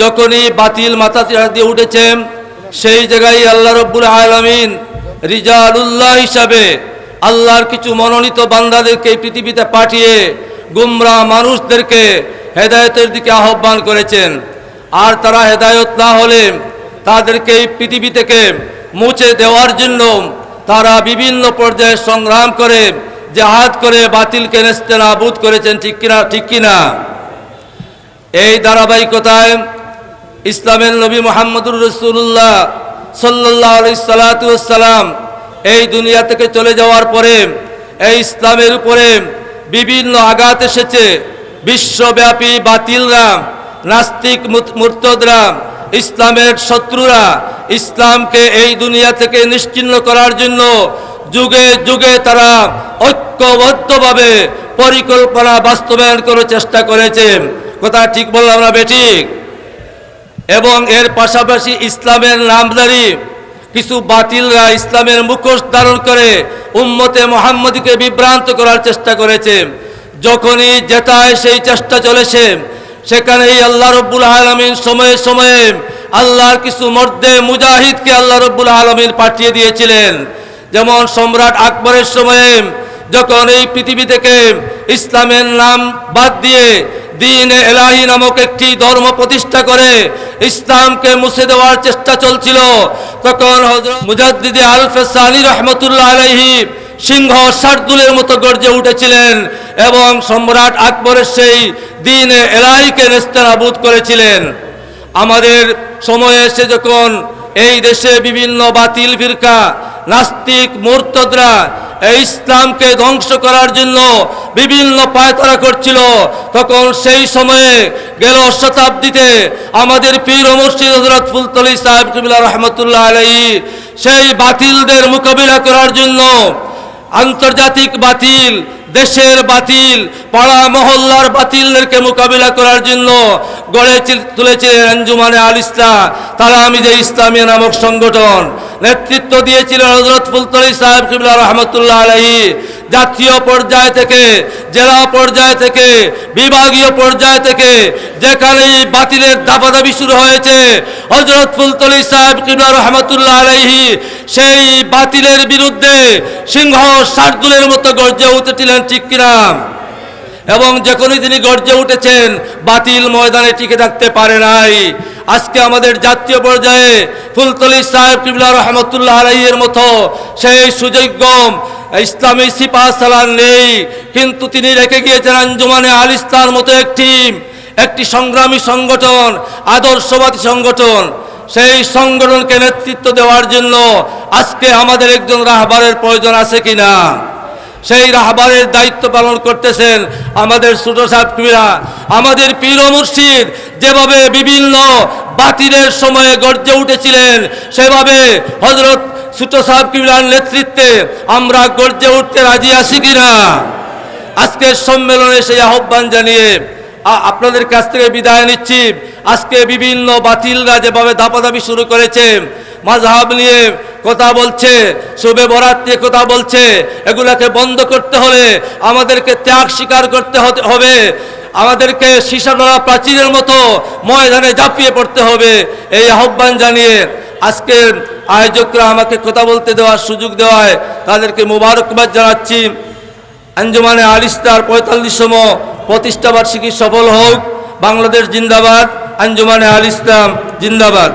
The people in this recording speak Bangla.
যখনই বাতিল মাথা দিয়ে উঠেছে, সেই জায়গায় আল্লাহ রব্বুল আলমিন রিজালুল্লাহ হিসাবে আল্লাহর কিছু মনোনীত বান্দাদেরকে পৃথিবীতে পাঠিয়ে গুমরা মানুষদেরকে হেদায়তের দিকে আহ্বান করেছেন। আর তারা হেদায়ত না হলে তাদেরকে এই পৃথিবী থেকে মুছে দেওয়ার জন্য তারা বিভিন্ন পর্যায়ে সংগ্রাম করে, জাহাদ করে, বাতিলকে নেস্তে নাবুদ করেছেন, ঠিক কিনা ঠিক কিনা? এই ধারাবাহিকতায় ইসলামের নবী মোহাম্মদুর রসুল্লাহ সাল্লাহ সালাতাম এই দুনিয়া থেকে চলে যাওয়ার পরে, এই ইসলামের উপরে বিভিন্ন আঘাত এসেছে। বিশ্বব্যাপী বাতিলরা, নাস্তিক মুর্তদরা, ইসলামের শত্রুরা ইসলামকে এই দুনিয়া থেকে নিশ্চিহ্ন করার জন্য যুগে যুগে তারা ঐক্যবদ্ধভাবে পরিকল্পনা বাস্তবায়ন করার চেষ্টা করেছে। কথা ঠিক বললাম না বেঠিক এবং এর পাশাপাশি ইসলামের নামদারি কিছু বাতিলরা ইসলামের মুখোশ ধারণ করে উম্মতে মোহাম্মদীকে বিভ্রান্ত করার চেষ্টা করেছে। যখনই যেতায় সেই চেষ্টা চলেছে, সেখানেই আল্লাহ রব্বুল আলমিন সময়ে সময়ে আল্লাহর কিছু মর্দে মুজাহিদকে আল্লাহ রব্বুল আলমিন পাঠিয়ে দিয়েছিলেন। যেমন সম্রাট আকবরের সময়ে যখন এই পৃথিবী থেকে ইসলামের নাম বাদ দিয়ে দিন এলাহি নামক একটি ধর্ম প্রতিষ্ঠা করে ইসলামকে মুছে দেওয়ার চেষ্টা চলছিল। তখন হজরত মুজাদ্দিদি আলফেসানি রহমতুল্লাহ আলহি সিংহ শার্দুলের মতো গর্জে উঠেছিলেন এবং সম্রাট আকবরের সেই দিন এলাহিকে নেস্তানাবুদ করেছিলেন। আমাদের সময়ে এসে যখন এই দেশে বিভিন্ন বাতিল ফিরকা, নাস্তিক, মুরতদরা এই ইসলামকে ধ্বংস করার জন্য বিভিন্ন পায়তারা করছিল। তখন সেই সময়ে গেল শতাব্দীতে আমাদের পীর মুর্শিদ হজরত ফুলতলি সাহেব কবিলা রহমতুল্লাহ আলাই সেই বাতিলদের মোকাবিলা করার জন্য আন্তর্জাতিক বাতিল, দেশের বাতিল, পাড়া মহল্লার বাতিলদেরকে মোকাবিলা করার জন্য গড়ে তুলেছিলেন আঞ্জুমানে আল ইসলা তারা আমি যে ইসলামিয়া নামক সংগঠন। নেতৃত্ব দিয়েছিলেন হজরত ফুলতলি সাহেব কিবলা রহমতুল্লাহ আলহী জাতীয় পর্যায় থেকে, জেলা পর্যায় থেকে, বিভাগীয় পর্যায় থেকে যেখানেই বাতিলের দাবাদাবি শুরু হয়েছে হজরত ফুলতলি সাহেব কিবলা রহমতুল্লাহ আলহী সেই বাতিলের বিরুদ্ধে সিংহ শার্দুলের মতো গর্জে উঠেছিলেন, ঠিক এবং যখনই তিনি গর্জে উঠেছেন, বাতিল ময়দানে টিকে থাকতে পারে নাই। আজকে আমাদের জাতীয় পর্যায়ে ফুলতলি সাহেব কিবলা রহমতুল্লাহ আলাইয়ের মতো সেই সুযোগ্য ইসলামী সিপা সালান নেই, কিন্তু তিনি রেখে গিয়েছেন আঞ্জুমানে আল ইসলার মতো একটি একটি সংগ্রামী সংগঠন, আদর্শবাদী সংগঠন। সেই সংগঠনকে নেতৃত্ব দেওয়ার জন্য আজকে আমাদের একজন রাহবারের প্রয়োজন আছে কিনা? সেই রাহবারের দায়িত্ব পালন করতেছেন আমাদের ছোট সাহেবরা আমাদের পীর মুর্শিদ যেভাবে বিভিন্ন বাতিলের সময়ে গর্জে উঠেছিলেন, সেভাবে হজরত ছোট সাহেব কিবলার নেতৃত্বে আমরা গর্জে উঠতে রাজি আছি কিনা? আজকের সম্মেলনে সেই আহ্বান জানিয়ে আপনাদের কাছ থেকে বিদায় নিচ্ছি। আজকে বিভিন্ন বাতিলরা যেভাবে দাপাদাপি শুরু করেছে মাঝহাব নিয়ে কথা বলছে, শুভে বরাত নিয়ে কথা বলছে, এগুলাকে বন্ধ করতে হলে আমাদেরকে ত্যাগ স্বীকার করতে হবে। আমাদেরকে সীসাডরা প্রাচীরের মতো ময়দানে ঝাঁপিয়ে পড়তে হবে। এই আহ্বান জানিয়ে আজকের আয়োজকরা আমাকে কথা বলতে দেওয়ার সুযোগ দেওয়ায় তাদেরকে মুবারকবাদ জানাচ্ছি। আঞ্জুমানে আলিস্তার পঁয়তাল্লিশতম প্রতিষ্ঠাবার্ষিকী সফল হোক। বাংলাদেশ জিন্দাবাদ, আঞ্জুমানে আল ইসলাম জিন্দাবাদ।